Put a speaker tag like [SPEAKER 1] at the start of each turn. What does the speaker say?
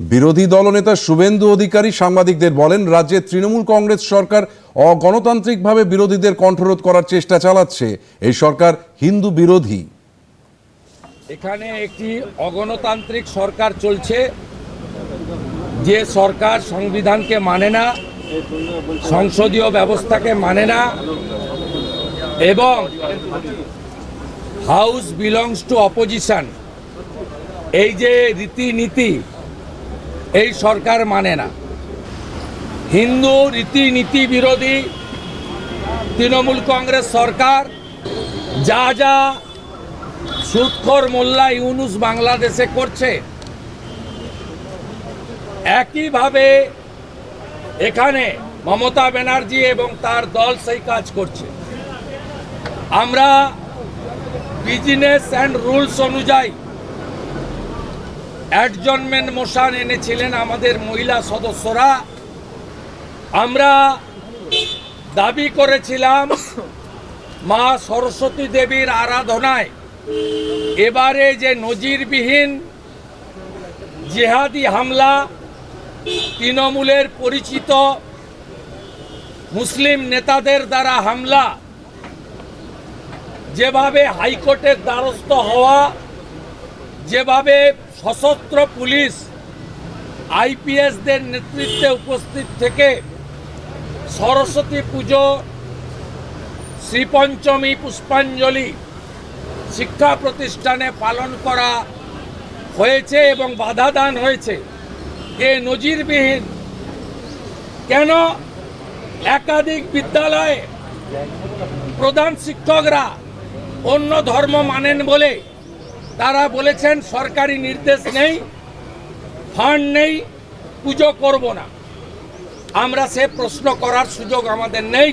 [SPEAKER 1] বিরোধী দলনেতা শুভেন্দু অধিকারী সাংবাদিকদের বলেন, রাজ্যে তৃণমূল কংগ্রেস সরকার অগণতান্ত্রিকভাবে বিরোধীদের কণ্ঠরোধ করার চেষ্টা চালাচ্ছে। এই সরকার হিন্দু বিরোধী।
[SPEAKER 2] এখানে একটি অগণতান্ত্রিক সরকার চলছে। যে সরকার সংবিধানকে মানে না, সংসদীয় ব্যবস্থাকে মানে না, এবং হাউস বিলংস টু অপোজিশন, এই যে রীতিনীতি এই সরকার মানে না। হিন্দু রীতিনীতি বিরোধী তৃণমূল কংগ্রেস সরকার, যা যা সুৎখর মোল্লা ইউনুস বাংলাদেশে করছে, একইভাবে এখানে মমতা ব্যানার্জি এবং তার দল সেই কাজ করছে। আমরা বিজনেস অ্যান্ড রুলস অনুযায়ী অ্যাডজনমেন্ট মোশন এনেছিলেন আমাদের মহিলা সদস্যরা। আমরা দাবি করেছিলাম মা সরস্বতী দেবীর আরাধনায়, এবারে যে নজিরবিহীন জেহাদি হামলা, তৃণমূলের পরিচিত মুসলিম নেতাদের দ্বারা হামলা, যেভাবে হাইকোর্টের দ্বারস্থ হওয়া যেভাবে সশস্ত্র পুলিশ আইপিএসদের নেতৃত্বে উপস্থিত থেকে সরস্বতী পুজো, শ্রীপঞ্চমী পুষ্পাঞ্জলি, শিক্ষা প্রতিষ্ঠানে পালন করা হয়েছে এবং বাধা দান হয়েছে। এ নজিরবিহীন কেন? একাধিক বিদ্যালয়ে প্রধান শিক্ষকরা অন্য ধর্ম মানেন বলে তারা বলেছেন সরকারি নির্দেশ নেই ফান্ড নেই, পুজো করব না। আমরা সে প্রশ্ন করার সুযোগ আমাদের নেই।